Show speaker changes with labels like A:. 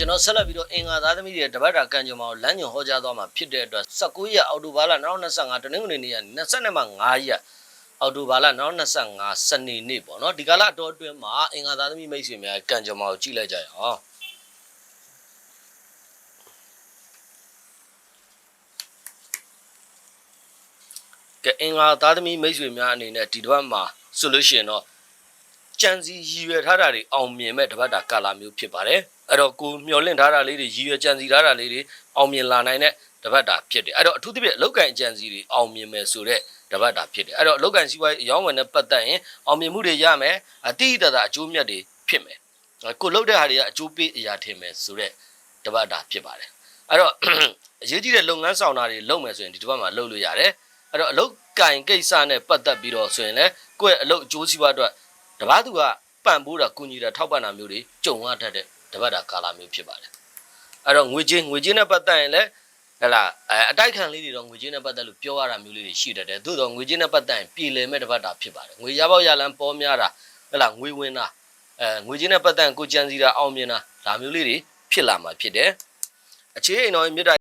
A: ကျွန်တော်ဆက်လက်ပြီးတော့အင်္ဂါသားသမီးတွေတပတ်တာကံကြမ္မာကိုလမ်းညွန်ဟောကြားသွားမှာဖြစ်တဲ့အတွက်19ရက်အောက်တိုဘာလ2025တနင်္ဂနွေနေ့ကနေ20နဲ့မှ9ရက်အောက်တိုဘာလ2025စနေနေ့ပေါ့နော်ဒီကာလအတော်အတွင်းမှာအင်္ဂါသားသမီးမိတ်ဆွေများကံကြမ္မာကိုကြည့်လိုက်ကြရအောင်ကဲအင်္ဂါသားသမီးမိတ်ဆွေများအနေနဲ့ဒီတစ်ပတ်မှာဆိုလို့ရှိရင်တော့ ကြံစီရည်ရွယ်ထားတာတွေအောင်မြင်မဲ့တပတ်တာကာလာမျိုးဖြစ်ပါတယ်အဲ့တော့ကိုမျောလင့်ထားတာလေးတွေရည်ရွယ်ကြံစီထားတာလေးတွေအောင်မြင်လာနိုင်တဲ့တပတ်တာဖြစ်တယ်အဲ့တော့အထူးသဖြင့်အလောက်ကန်ကြံစီတွေအောင်မြင်မယ်ဆိုတဲ့တပတ်တာဖြစ်တယ်အဲ့တော့အလောက်ကန်စီးပွားရေးအရောင်းဝယ်နဲ့ပတ်သက်ရင်အောင်မြင်မှုတွေရမယ်အတိအတသာအကျိုးမြတ်တွေဖြစ်မယ်ကိုလှုပ်တဲ့ဟာတွေကအကျိုးပေးအရာထင်မယ်ဆိုတဲ့တပတ်တာဖြစ်ပါတယ်အဲ့တော့အရေးကြီးတဲ့လုပ်ငန်းဆောင်တာတွေလုပ်မယ်ဆိုရင်ဒီတပတ်မှာလုပ်လို့ရတယ်အဲ့တော့အလောက်ကင်ကိစ္စနဲ့ပတ်သက်ပြီးတော့ဆိုရင်လည်းကိုယ့်ရဲ့အလုပ်အကျိုးစီးပွားအတွက် တပတ်သူကပံ့ပိုးတာကုညီတာထောက်ပံ့တာမျိုးတွေကြုံရတတ်တဲ့တပတ်တာကာလာမျိုးဖြစ်ပါတယ်အဲ့တော့ငွေကြေးငွေကြေးနဲ့ပတ်သက်ရင်လည်းဟဲ့လားအဲအတိုက်ခံလေးတွေတော့ငွေကြေးနဲ့ပတ်သက်လို့ပြောရတာမျိုးလေးတွေရှိတတ်တယ်သို့တော့ငွေကြေးနဲ့ပတ်သက်ရင်ပြည်လည်မဲ့တပတ်တာဖြစ်ပါတယ်ငွေရပေါက်ရလန်းပေါ်များတာဟဲ့လားငွေဝင်တာအဲငွေကြေးနဲ့ပတ်သက်ရင်ကိုကြံစီတာအောင်မြင်တာဒါမျိုးလေးတွေဖြစ်လာမှာဖြစ်တယ်အခြေအိမ်တော်မြေတ္တာ